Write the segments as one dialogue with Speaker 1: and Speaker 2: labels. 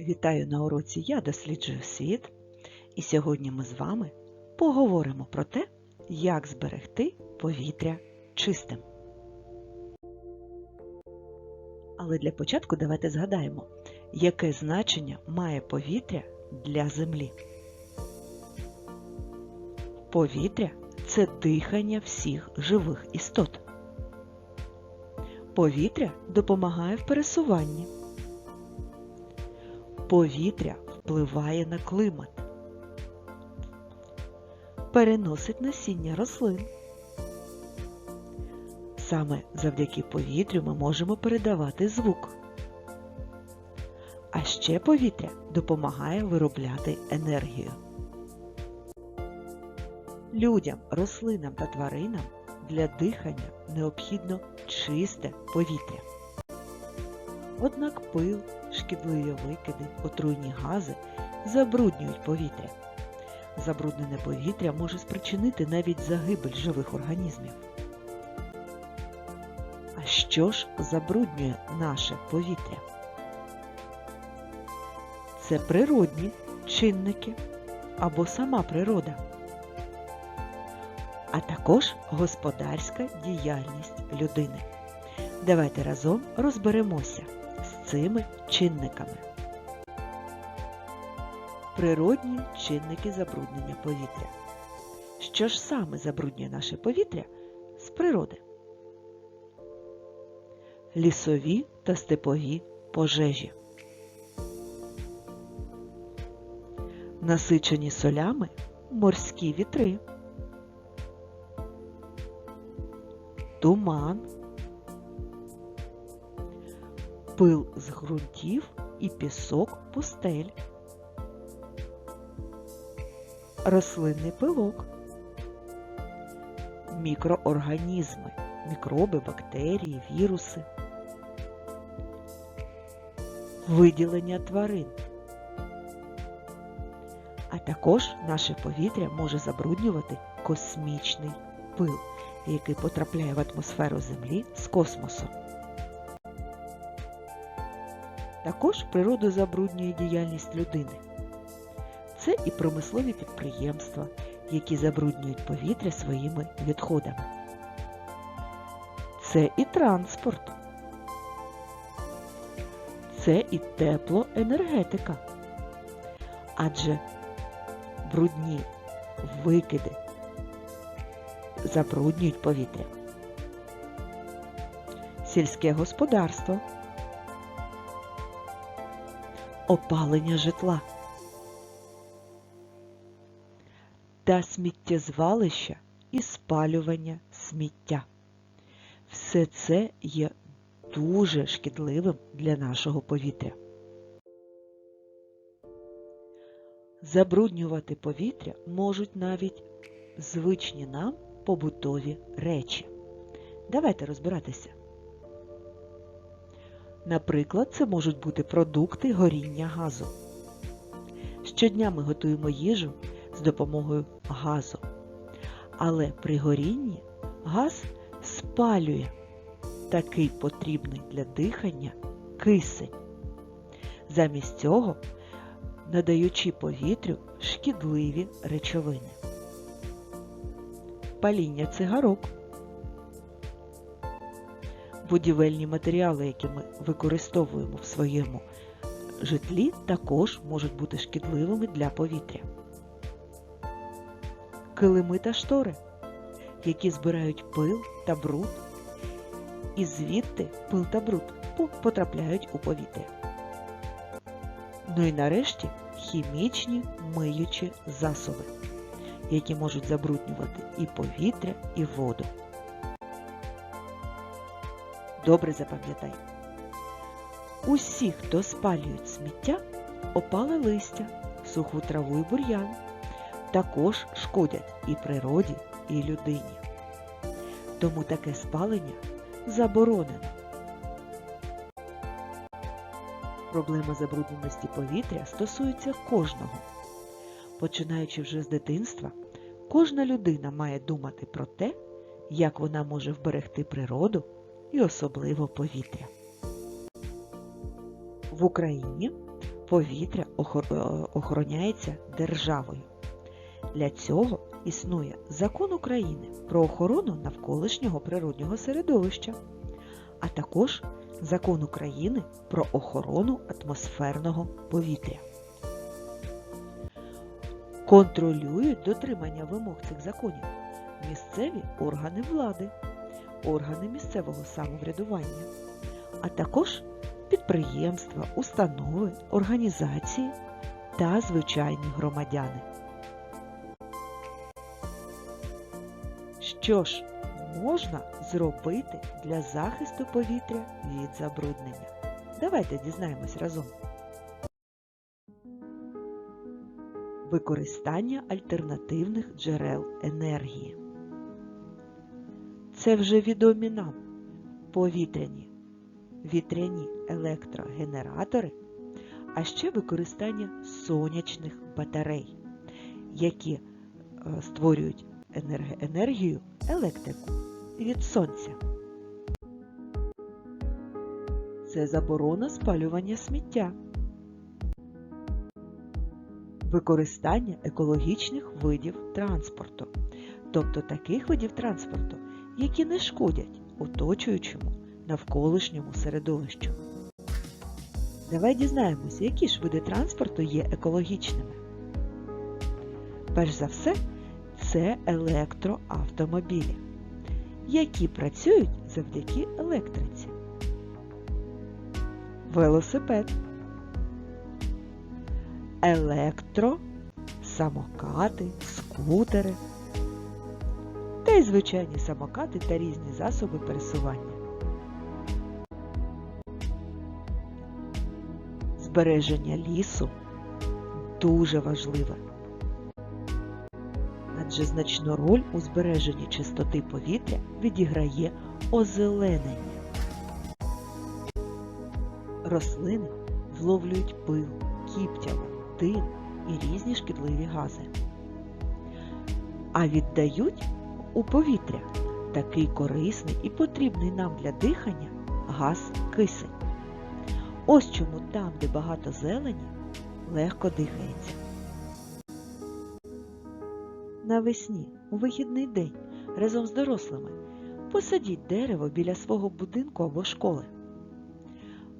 Speaker 1: Вітаю на уроці Я досліджую світ. І сьогодні ми з вами поговоримо про те, як зберегти повітря чистим. Але для початку давайте згадаємо, яке значення має повітря для Землі. Повітря це дихання всіх живих істот. Повітря допомагає в пересуванні. Повітря впливає на клімат, переносить насіння рослин. Саме завдяки повітрю ми можемо передавати звук. А ще повітря допомагає виробляти енергію. Людям, рослинам та тваринам для дихання необхідно чисте повітря. Однак пил, шкідливі викиди, отруйні гази забруднюють повітря. Забруднене повітря може спричинити навіть загибель живих організмів. А що ж забруднює наше повітря? Це природні чинники або сама природа, а також господарська діяльність людини. Давайте разом розберемося цими чинниками. Природні чинники забруднення повітря. Що ж саме забруднює наше повітря з природи? Лісові та степові пожежі. Насичені солями морські вітри. Туман. Пил з ґрунтів і пісок пустель. Рослинний пилок. Мікроорганізми, мікроби, бактерії, віруси. Виділення тварин. А також наше повітря може забруднювати космічний пил, який потрапляє в атмосферу Землі з космосу. Також природу забруднює діяльність людини. Це і промислові підприємства, які забруднюють повітря своїми відходами. Це і транспорт. Це і теплоенергетика. Адже брудні викиди забруднюють повітря. Сільське господарство. Опалення житла та сміттєзвалища і спалювання сміття. Все це є дуже шкідливим для нашого повітря. Забруднювати повітря можуть навіть звичні нам побутові речі. Давайте розбиратися. Наприклад, це можуть бути продукти горіння газу. Щодня ми готуємо їжу з допомогою газу. Але при горінні газ спалює такий потрібний для дихання кисень. Замість цього надаючи повітрю шкідливі речовини. Паління цигарок. Будівельні матеріали, які ми використовуємо в своєму житлі, також можуть бути шкідливими для повітря. Килими та штори, які збирають пил та бруд, і звідти пил та бруд потрапляють у повітря. Ну і нарешті хімічні миючі засоби, які можуть забруднювати і повітря, і воду. Добре запам'ятай. Усі, хто спалюють сміття, опале листя, суху траву і бур'ян, також шкодять і природі, і людині. Тому таке спалення заборонено. Проблема забрудненості повітря стосується кожного. Починаючи вже з дитинства, кожна людина має думати про те, як вона може вберегти природу і особливо повітря. В Україні повітря е, охороняється державою. Для цього існує закон України про охорону навколишнього природнього середовища, а також закон України про охорону атмосферного повітря. Контролюють дотримання вимог цих законів місцеві органи влади, органи місцевого самоврядування, а також підприємства, установи, організації та звичайні громадяни. Що ж можна зробити для захисту повітря від забруднення? Давайте дізнаємось разом. Використання альтернативних джерел енергії. Це вже відомі нам повітряні, вітряні електрогенератори, а ще використання сонячних батарей, які е, створюють енерг- енергію електрику від сонця. Це заборона спалювання сміття. Використання екологічних видів транспорту, тобто таких видів транспорту, які не шкодять оточуючому навколишньому середовищу. Давай дізнаємося, які ж види транспорту є екологічними. Перш за все, це електроавтомобілі, які працюють завдяки електриці. Велосипед. Електро, самокати, скутери та звичайні самокати та різні засоби пересування. Збереження лісу дуже важливе, адже значну роль у збереженні чистоти повітря відіграє озеленення. Рослини зловлюють пил, кіптява, дим і різні шкідливі гази. А віддають у повітря такий корисний і потрібний нам для дихання газ кисень. Ось чому там, де багато зелені, легко дихається. Навесні, у вихідний день, разом з дорослими посадіть дерево біля свого будинку або школи.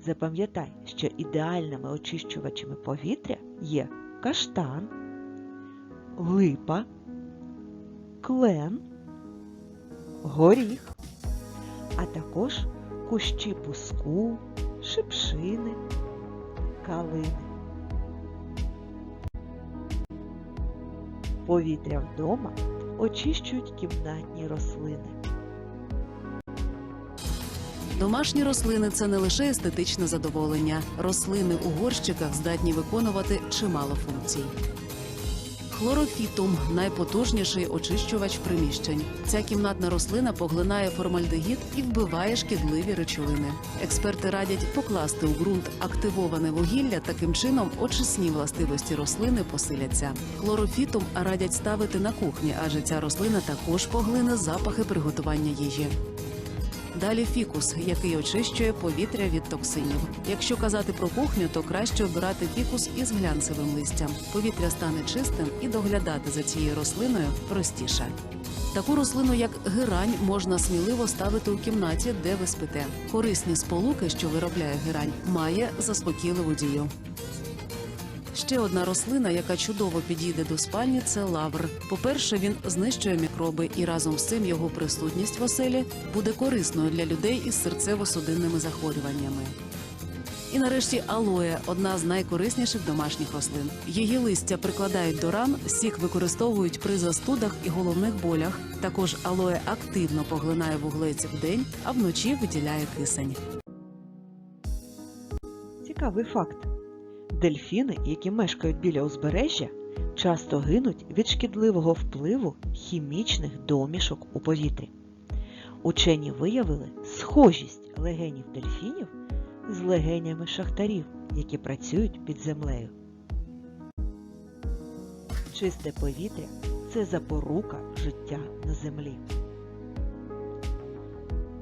Speaker 1: Запам'ятай, що ідеальними очищувачами повітря є каштан, липа, клен, горіх, а також кущі пуску, шипшини, калини. Повітря вдома очищують кімнатні рослини.
Speaker 2: Домашні рослини це не лише естетичне задоволення. Рослини у горщиках здатні виконувати чимало функцій. Хлорофітум найпотужніший очищувач приміщень. Ця кімнатна рослина поглинає формальдегід і вбиває шкідливі речовини. Експерти радять покласти у ґрунт активоване вугілля. Таким чином очисні властивості рослини посиляться. Хлорофітум радять ставити на кухні, адже ця рослина також поглине запахи приготування їжі. Далі фікус, який очищує повітря від токсинів. Якщо казати про кухню, то краще обирати фікус із глянцевим листям. Повітря стане чистим і доглядати за цією рослиною простіше. Таку рослину, як герань, можна сміливо ставити у кімнаті, де ви спите. Корисні сполуки, що виробляє герань, має заспокійливу дію. Ще одна рослина, яка чудово підійде до спальні, це лавр. По-перше, він знищує мікроби, і разом з цим його присутність в оселі буде корисною для людей із серцево-судинними захворюваннями. І нарешті алоє одна з найкорисніших домашніх рослин. Її листя прикладають до ран, сік використовують при застудах і головних болях. Також алоє активно поглинає вуглець вдень, а вночі виділяє кисень.
Speaker 1: Цікавий факт. Дельфіни, які мешкають біля узбережжя, часто гинуть від шкідливого впливу хімічних домішок у повітрі. Учені виявили схожість легенів дельфінів з легенями шахтарів, які працюють під землею. Чисте повітря це запорука життя на землі.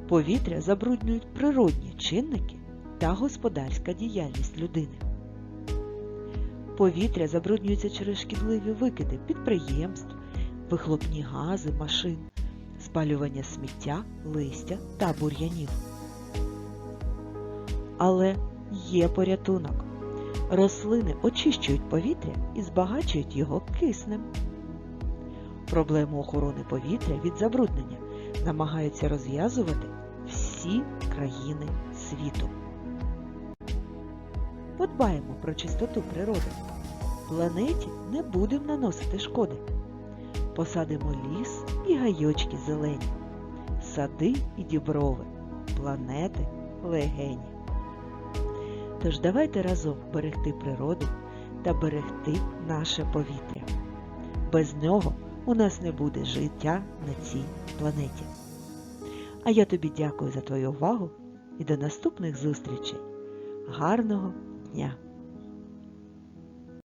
Speaker 1: Повітря забруднюють природні чинники та господарська діяльність людини. Повітря забруднюється через шкідливі викиди підприємств, вихлопні гази, машин, спалювання сміття, листя та бур'янів. Але є порятунок. Рослини очищують повітря і збагачують його киснем. Проблему охорони повітря від забруднення намагаються розв'язувати всі країни світу. Подбаємо про чистоту природи. Планеті не будемо наносити шкоди. Посадимо ліс і гайочки зелені, сади і діброви, планети легені. Тож давайте разом берегти природу та берегти наше повітря. Без нього у нас не буде життя на цій планеті. А я тобі дякую за твою увагу і до наступних зустрічей. Гарного дня!